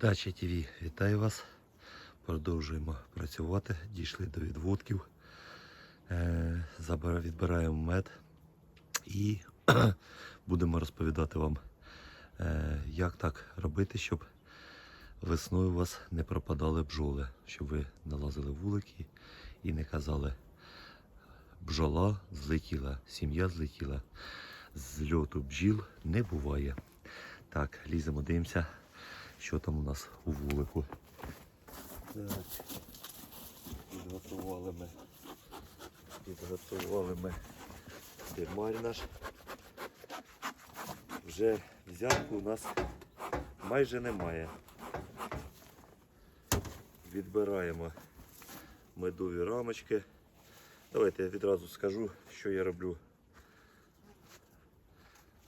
Дача ТВ, вітаю вас. Продовжуємо працювати. Дійшли до відводків. Е, Відбираємо мед і будемо розповідати вам, е, як так робити, щоб весною у вас не пропадали бджоли, щоб ви налазили вулики і не казали, бджола злетіла, сім'я злетіла. З льоту бджіл не буває. Так, ліземо, дивимося, що там у нас у вулику. Так, підготували ми. Підготували ми димарь наш. Вже взятку у нас майже немає. Відбираємо медові рамочки. Давайте я відразу скажу, що я роблю.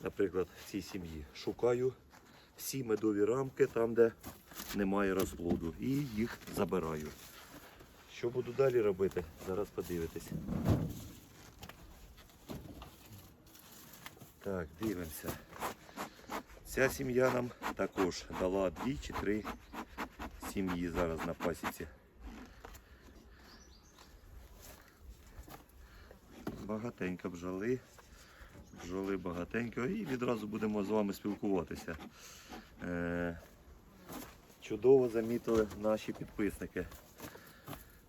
Наприклад, в цій сім'ї шукаю всі медові рамки там, де немає розплоду, і їх забираю. Що буду далі робити? Зараз подивитесь. Так, дивимося. Ця сім'я нам також дала дві чи три сім'ї зараз на пасіці. Багатенько бджоли. Бджоли багатенько і відразу будемо з вами спілкуватися. Е, чудово замітили наші підписники.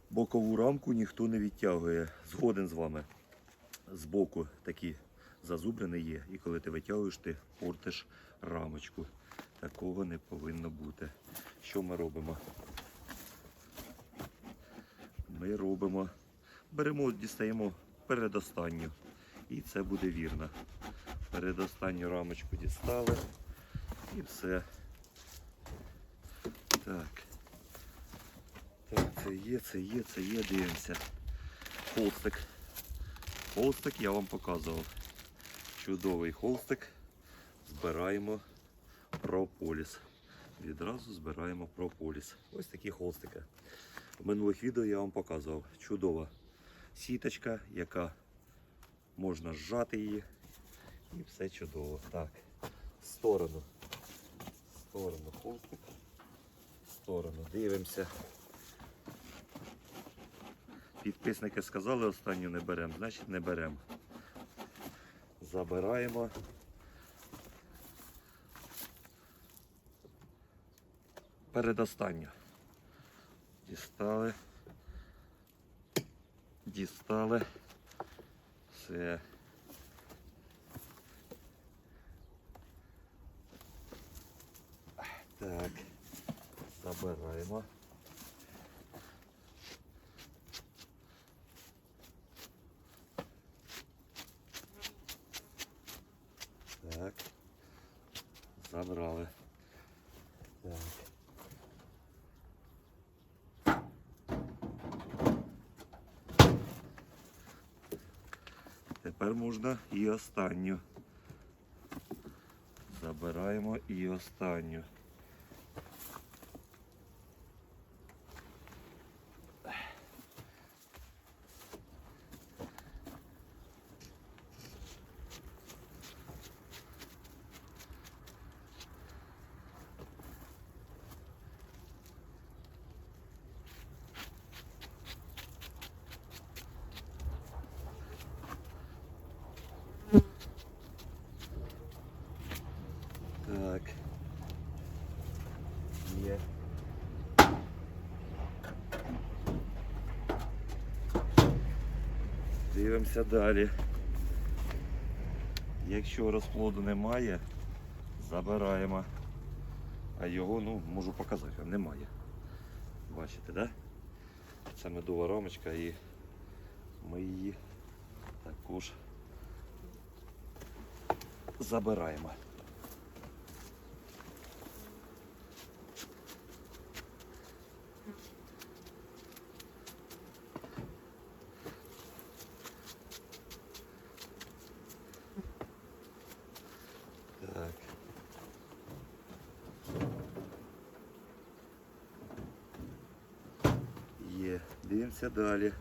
Бокову рамку ніхто не відтягує. Згоден з вами. Збоку такі зазубрини є. І коли ти витягуєш, ти портиш рамочку. Такого не повинно бути. Що ми робимо? Ми робимо, беремо, дістаємо передостанню. І це буде вірно. Передостанню рамочку дістали. І все. Так. Так, це є, це є, це є, дивимося. Холстик. Холстик я вам показував. Чудовий холстик. Збираємо прополіс. Відразу збираємо прополіс. Ось такі холстики. В минулих відео я вам показував. Чудова сіточка, яка можна зжати її. І все чудово. Так, сторону. В сторону холстик. В сторону. Дивимося. Підписники сказали, останню не беремо, значить не беремо. Забираємо. Передостанню. Дістали. Дістали. Все. Так, забираємо. Так. Забрали. Можна і останню. Забираємо і останню. Так. Є. Дивимося далі. Якщо розплоду немає, забираємо. А його, ну, можу показати, а немає. Бачите, да? Це медова рамочка і ми її також забираємо. Так. Є. Дивимося далі.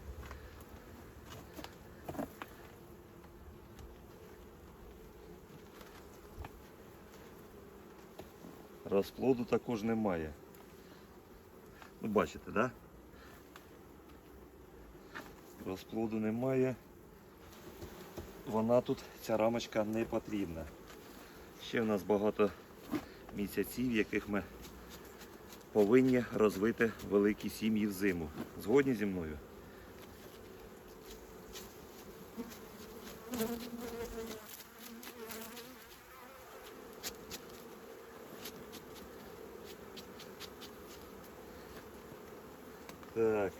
Розплоду також немає. Ну, бачите, так? Да? Розплоду немає. Вона тут, ця рамочка не потрібна. Ще в нас багато місяців, яких ми повинні розвити великі сім'ї в зиму. Згодні зі мною? Так.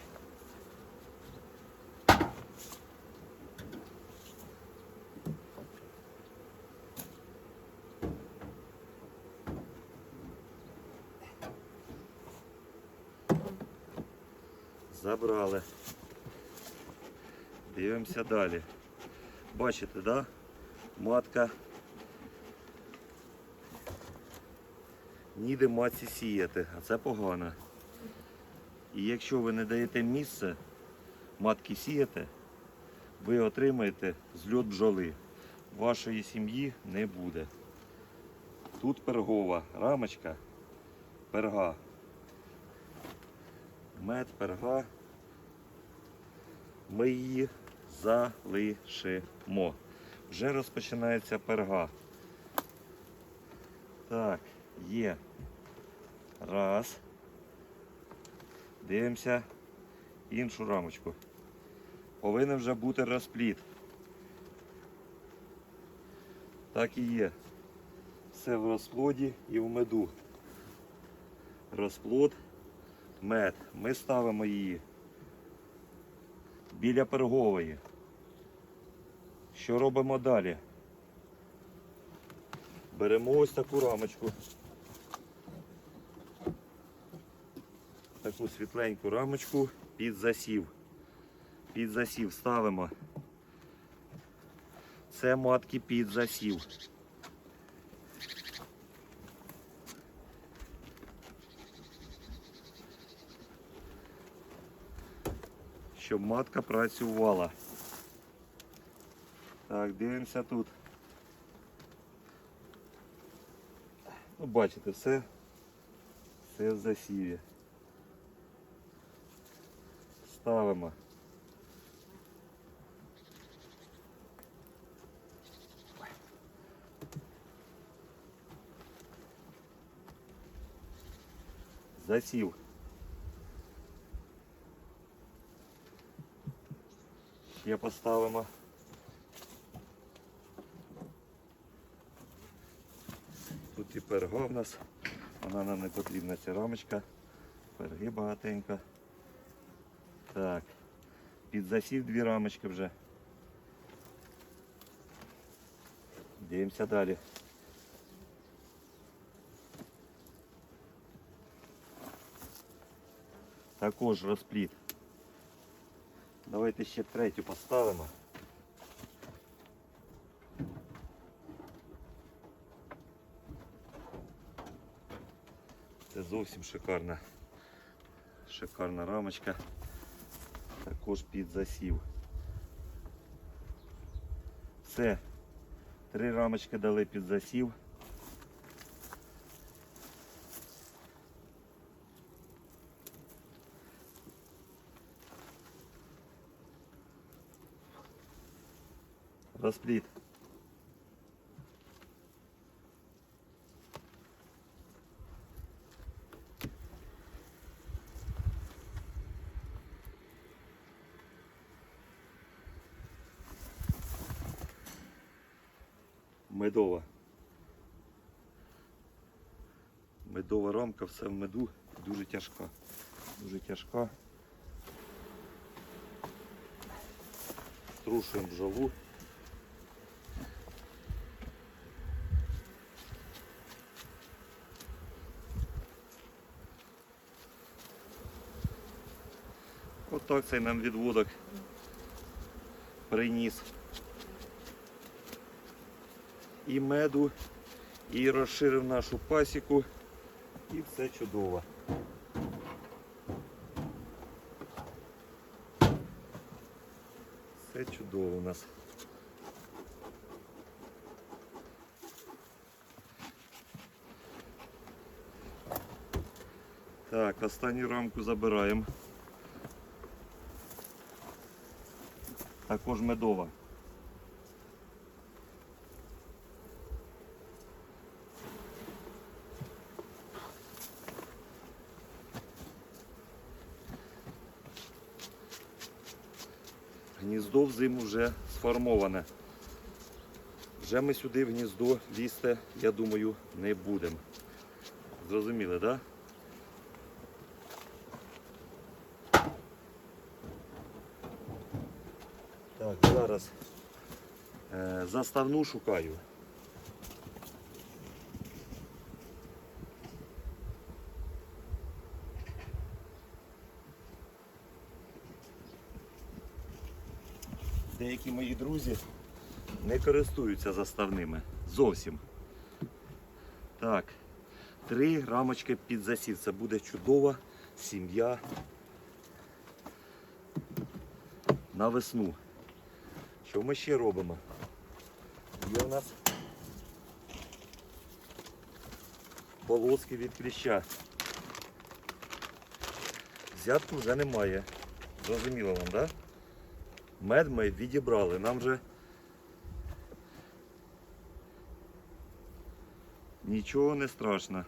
Забрали. Дивимося далі. Бачите, да? Матка. Ніде матці сіяти, а це погано. І якщо ви не даєте місце матки сіяти, ви отримаєте зльот бджоли. Вашої сім'ї не буде. Тут пергова рамочка, перга. Мед, перга. Ми її залишимо. Вже розпочинається перга. Так, є. Раз. Дивимося іншу рамочку. Повинен вже бути розпліт. Так і є. Все в розплоді і в меду. Розплод, мед. Ми ставимо її біля пергової. Що робимо далі? Беремо ось таку рамочку. Таку світленьку рамочку під засів. Під засів ставимо. Це матки під засів. Щоб матка працювала. Так, дивимося тут. Ну, бачите, все, все в засіві. Ставимо. Засів. Ще поставимо. Тут і перга в нас. Вона нам не потрібна ця рамочка. Перги багатенько. Так. Під засів дві рамочки вже. Дивимося далі. Також розпліт. Давайте ще третю поставимо. Це зовсім шикарна. Шикарна рамочка. Також під засів. Все. Три рамочки дали під засів. Розпліт. Медова. Медова рамка, все в меду, дуже тяжка. Дуже тяжка. Струшуємо бджолу. Отак цей нам відводок приніс і меду, і розширив нашу пасіку, і все чудово. Все чудово у нас. Так, останню рамку забираємо. Також медова. Гніздо взиму вже сформоване. Вже ми сюди в гніздо лізти, я думаю, не будемо. Зрозуміли, так? Да? Так, зараз е, заставну шукаю. Деякі мої друзі не користуються заставними. Зовсім. Так, три рамочки під засів. Це буде чудова сім'я на весну. Що ми ще робимо? Є у нас полоски від кліща. Взятку вже немає. Зрозуміло вам, так? Да? Мед ми відібрали. Нам вже нічого не страшно.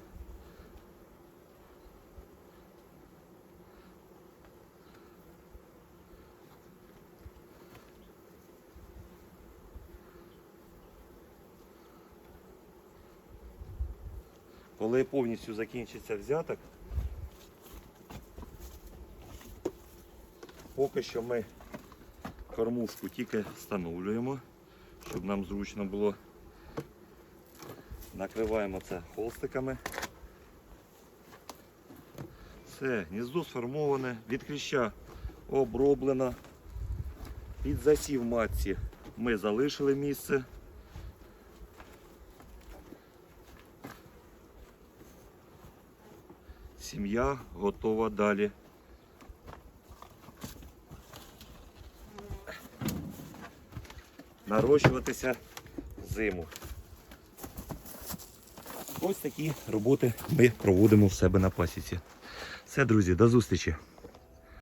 Коли повністю закінчиться взяток, поки що ми кормушку тільки встановлюємо, щоб нам зручно було. Накриваємо це холстиками. Все, гніздо сформоване, від кліща оброблено. Під засів матці ми залишили місце. Сім'я готова далі. Нарощуватися зиму. Ось такі роботи ми проводимо в себе на пасіці. Все, друзі, до зустрічі!